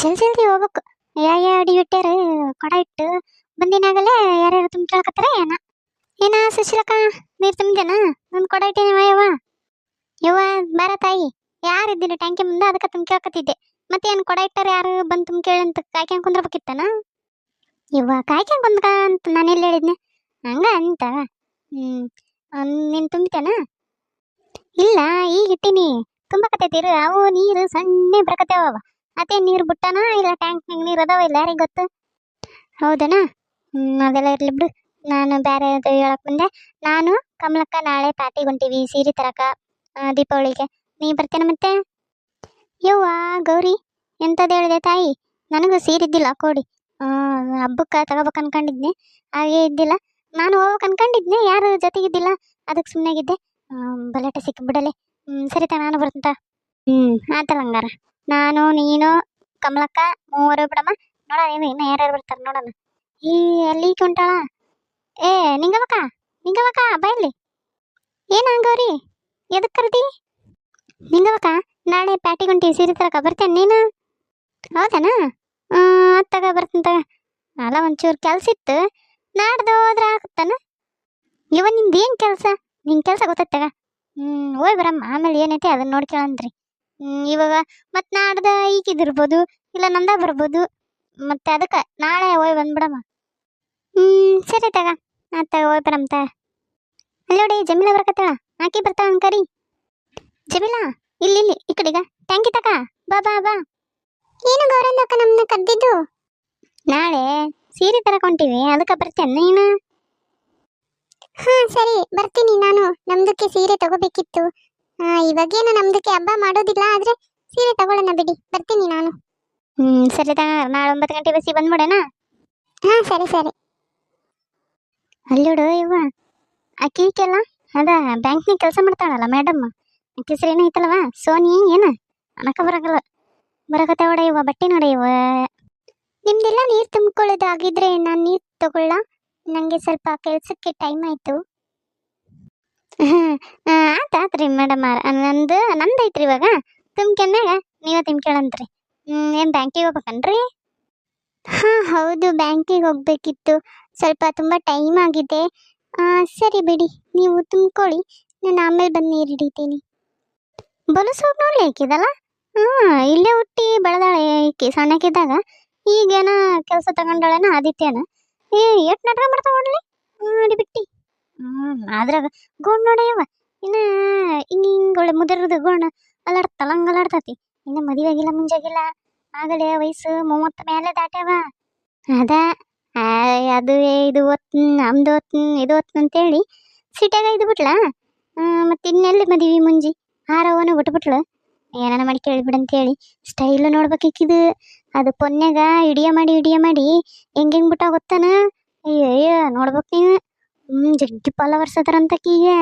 ಜಲ್ದಿ ಜಲ್ದಿ ಹೋಗ್ಬೇಕು. ಯಾ ಯಾ, ಅಡಿ ಇಟ್ಟಾರ ಕೊಡ ಇಟ್ಟು ಬಂದಿನಾಗಲೇ ಯಾರ್ಯಾರು ತುಂಬ್ಕೊಳಕತ್ತಾರ ಏನ? ಏನ ಸುಶೀಲಕ್ಕ, ನೀರು ತುಂಬಿದೇನ? ನನ್ನ ಕೊಡ ಇಟ್ಟೇನವ ಯವ್ವ? ಯವ್ವ, ಬಾರ ತಾಯಿ. ಯಾರಿದ್ದೀನಿ ಟ್ಯಾಂಕಿ ಮುಂದೆ, ಅದಕ್ಕೆ ತುಂಬ್ಕೊಳಕತ್ತಿದ್ದೆ. ಮತ್ತೆ ಏನು ಕೊಡ ಇಟ್ಟಾರ ಯಾರು ಬಂದು ತುಂಬ್ಕೇಳಿ ಅಂತ ಕಾಯ್ಕೊಂಡ್ ಕುಂದ್ರಬೇಕಿತ್ತನ? ಯವ್ವ, ಕಾಯ್ಕೊಂಡ್ ಕುಂದ್ಕ ಅಂತ ನಾನು ಎಲ್ಲಿ ಹೇಳಿದ್ನೆ? ಹಂಗ ಅಂತ. ಹ್ಞೂ ನೀನು ತುಂಬಿತೇನ? ಇಲ್ಲ, ಈಗ ಇಟ್ಟಿನಿ. ತುಂಬಕತ್ತೈತಿರು ಅವು ನೀರು ಸಣ್ಣ ಬರಕತ್ತೇವ ಅದೇ ನೀರು ಬಿಟ್ಟಾನ? ಇಲ್ಲ ಟ್ಯಾಂಕ್ನಾಗ ನೀರು ಅದಾವ ಇಲ್ಲ ಯಾರಿಗೆ ಗೊತ್ತು? ಹೌದನಾ? ಹ್ಞೂ ಅದೆಲ್ಲ ಇರಲಿ ಬಿಡು. ನಾನು ಬೇರೆ ಅದು ಹೇಳಕ್ ಬಂದೆ ನಾನು ಕಮಲಕ್ಕ ನಾಳೆ ಪಾರ್ಟಿಗೆ ಹೊಂಟೀವಿ ಸೀರೆ ತರಕ ದೀಪಾವಳಿಗೆ. ನೀ ಬರ್ತೇನೆ ಮತ್ತೆ? ಯವ್ವ ಗೌರಿ ಎಂಥದ್ದು ಹೇಳಿದೆ ತಾಯಿ? ನನಗೂ ಸೀರೆ ಇದ್ದಿಲ್ಲ ಕೊಡಿ. ಹಬ್ಬಕ್ಕೆ ತಗೋಬೇಕು ಅನ್ಕೊಂಡಿದ್ನೆ. ಹಾಗೆ ಇದ್ದಿಲ್ಲ. ನಾನು ಹೋಗ್ಬೇಕು ಅನ್ಕೊಂಡಿದ್ನೆ ಯಾರು ಜೊತೆಗಿದ್ದಿಲ್ಲ ಅದಕ್ಕೆ ಸುಮ್ಮನೆಗಿದ್ದೆ ಬಲಾಟೆ ಸಿಕ್ಕಿಬಿಡಲೆ ಹ್ಞೂ ಸರಿ ತ ನಾನು ಬರ್ತಂತ ಹ್ಞೂ ಆತಲ್ಲ ಹಂಗಾರ ನಾನು, ನೀನು, ಕಮಲಕ್ಕ ಮೂವರು ಬಿಡಮ್ಮ. ನೋಡೋಣ ಏನು ಇನ್ನು ಯಾರ್ಯಾರು ಬರ್ತಾರೆ ನೋಡೋಣ ಈ, ಅಲ್ಲಿ ಕುಂಟಾಳ ಏ ನಿಂಗವಕ್ಕ ನಿಂಗವಕ್ಕ ಬೈಲಿ ಏನು ಹಂಗವ್ರಿ ಎದಕ್ಕೆ ಕರ್ದಿ? ನಿಂಗವಕ್ಕ ನಾಳೆ ಪ್ಯಾಟಿ ಗುಂಟಿ ಸೀರೆ ತರಕ ಬರ್ತೇನೆ ನೀನು? ಹೌದನಾ? ಅತ್ತಾಗ ಬರ್ತೀನಿ ತಗ. ಅಲ್ಲ, ಒಂಚೂರು ಕೆಲ್ಸ ಇತ್ತು. ನಾಡ್ದು ಹೋದ್ರೆ ಆಗುತ್ತಾನ? ಇವ ನಿಂದು ಏನು ಕೆಲಸ? ನಿನ್ ಕೆಲಸ ಗೊತ್ತಾಗ ಹ್ಞೂ ಹೋಯ್ ಬರಮ್ಮ. ಆಮೇಲೆ ಏನೈತಿ ಅದನ್ನ ನೋಡ್ಕೊಳ್ಳಂದ್ರಿ ಹ್ಞೂ ಇವಾಗ ಮತ್ತೆ ನಾಡ್ದ ಈಗಿದಿರ್ಬೋದು ಇಲ್ಲ ನಂದ ಬರ್ಬೋದು. ಮತ್ತೆ ಅದಕ್ಕೆ ನಾಳೆ ಹೋಯ್ ಬಂದ್ಬಿಡಮ್ಮ. ಹ್ಞೂ ಸರಿ ತಗ. ಆತ ಹೋಯ್ ಬರಮ್ತ ಅಲ್ಲಿ ನೋಡಿ, ಜಮೀಲ ಬರ್ಕತ್ತಳ. ಆಕಿ ಬರ್ತಾಳ ಅಂಕರಿ ಜಮೀಲಾ? ಇಲ್ಲಿ ಇಲ್ಲಿ, ಈ ಕಡೆಗ. ಟ್ಯಾಂಕಿ ತಕ ಬಾ ಬಾ ಬಾ. ಏನು ಗೌರಂದಕ್ಕ ನಮ್ಮನ್ನ ಕದ್ದಿದ್ದು ನಾಳೆ ಸೀರೆ ತರಕೊಂತೀವಿ, ಅದಕ್ಕೆ ಬರ್ತೇನೆ ನೀನು? ಹಾ ಸರಿ. ಬರ್ತೀನಿ ನಾನು. ನಮ್ದಕ್ಕೆ ಸೀರೆ ತಗೋಬೇಕಿತ್ತು. ಇವಾಗೇನು ನಮ್ದಕ್ಕೆ ಹಬ್ಬ ಮಾಡೋದಿಲ್ಲ ಆದ್ರೆ ಸೀರೆ ತಗೊಳ್ಳೋಣ ಬಿಡಿ ಬರ್ತೀನಿ ನಾನು. ಹ್ಮ್ ಸರಿ ತಗ ನಾಳೆ ಒಂಬತ್ತು ಗಂಟೆ ಬಸ್ಸಿಗೆ ಬಂದ್ಬಿಡೋಣ ಹಾ ಸರಿ ಸರಿ. ಅಲ್ಲೋಡು ಇವ ಆಕಿಕೆಲ್ಲ ಅದ ಬ್ಯಾಂಕ್ನಾಗ ಕೆಲಸ ಮಾಡ್ತಾಳಲ್ಲ ಮೇಡಮ್ ಆಕಿ ಹೆಸರು ಏನೈತಲ್ವ ಸೋನಿ ಏನ? ಅನಕ ಬರಗಲ್ಲ ಬರಕತ್ತೆ ಒಡ ಇವ ಬಟ್ಟೆ ನೋಡ ಇವ ನಿಮ್ದೆಲ್ಲ ನೀರು ತುಂಬಿಕೊಳ್ಳೋದಾಗಿದ್ರೆ ನಾನು ನೀರು ತಗೊಳ್ಳ? ನನಗೆ ಸ್ವಲ್ಪ ಕೆಲಸಕ್ಕೆ ಟೈಮ್ ಆಯಿತು. ಆತ ಆತ್ರಿ ಮೇಡಮ್ ನಂದು ನಂದು ಐತ್ರಿ ಇವಾಗ. ತುಂಬ್ಕೊಂಡಾಗ ನೀವೇ ತುಂಬ್ಕೊಳ್ಳಂತ್ರಿ ಹ್ಞೂ ಏನು ಬ್ಯಾಂಕಿಗೆ ಹೋಗ್ಬೇಕನ್ರಿ? ಹಾಂ, ಹೌದು, ಬ್ಯಾಂಕಿಗೆ ಹೋಗಬೇಕಿತ್ತು. ಸ್ವಲ್ಪ ತುಂಬ ಟೈಮ್ ಆಗಿದೆ. ಸರಿ ಬಿಡಿ, ನೀವು ತುಂಬ್ಕೊಳ್ಳಿ ನಾನು ಆಮೇಲೆ ಬಂದು ನೀರು ಹಿಡಿತೀನಿ. ಬಲಸೋಗಿ ನೋಡ್ಲಿ ಹಾಕಿದಲ್ಲ ಹಾಂ, ಇಲ್ಲೇ ಹುಟ್ಟಿ ಬೆಳೆದಾಳೆ ಈಕಿ ಸಣ್ಣಕ್ಕಿದ್ದಾಗ ಈಗೇನ ಕೆಲಸ ತಗೊಂಡಾಳೇನ ಆದಿತ್ಯನ. ಏ, ಎಷ್ಟು ನಾಟಕ ಮಾಡ್ತಾ ನೋಡ್ಲಿ? ಮಾಡಿ ಬಿಟ್ಟಿ. ಹ್ಞೂ ಅದ್ರಾಗ ನೋಡಯ್ಯವ ಇನ್ನ ಹಿಂಗ ಹಿಂಗೆ ಒಳ್ಳೆ ಮುದಿರ್ದು ಗೋಣ ಅಲ್ಲಾಡ್ತಲ್ಲ ಹಂಗೆ ಅಲ್ಲಾಡ್ತತಿ ಇನ್ನು ಮದುವೆ ಆಗಿಲ್ಲ ಮುಂಜಾಗಿಲ್ಲ. ಆಗಲೇ ವಯಸ್ಸು ಮೂವತ್ತು ಮೇಲೆ ದಾಟ್ಯಾವ. ಅದ ಅದು ಇದು ಓತ್ ನಮ್ದು ಓತ್ ಇದು ಓತ್ ಅಂತೇಳಿ ಸಿಟ್ಯಾಗ ಇದು ಬಿಟ್ಲ. ಮತ್ತೆ ಇನ್ನೆಲ್ಲಿ ಮದುವೆ ಮುಂಜಿ? ಹಾರವನು ಬಿಟ್ಬಿಟ್ಲು ಏನಾನ ಮಾಡಿ ಕೇಳಿಬಿಡಂತೇಳಿ. ಸ್ಟೈಲು ನೋಡ್ಬೇಕಿಕ್ಕಿದು. ಅದು ಪೊನ್ಯಾಗ ಇಡಿಯ ಮಾಡಿ ಇಡಿಯ ಮಾಡಿ ಹೆಂಗ್ ಹೆಂಗ್ ಬಿಟ್ಟ ಗೊತ್ತಾನ? ಅಯ್ಯೋ ನೋಡ್ಬೇಕು ನೀನು. ಹ್ಞೂ ಜಗ್ಗಿ ಫಾಲೋವರ್ಸ್ ಅದಾರಂತ ಆಕಿಗೆ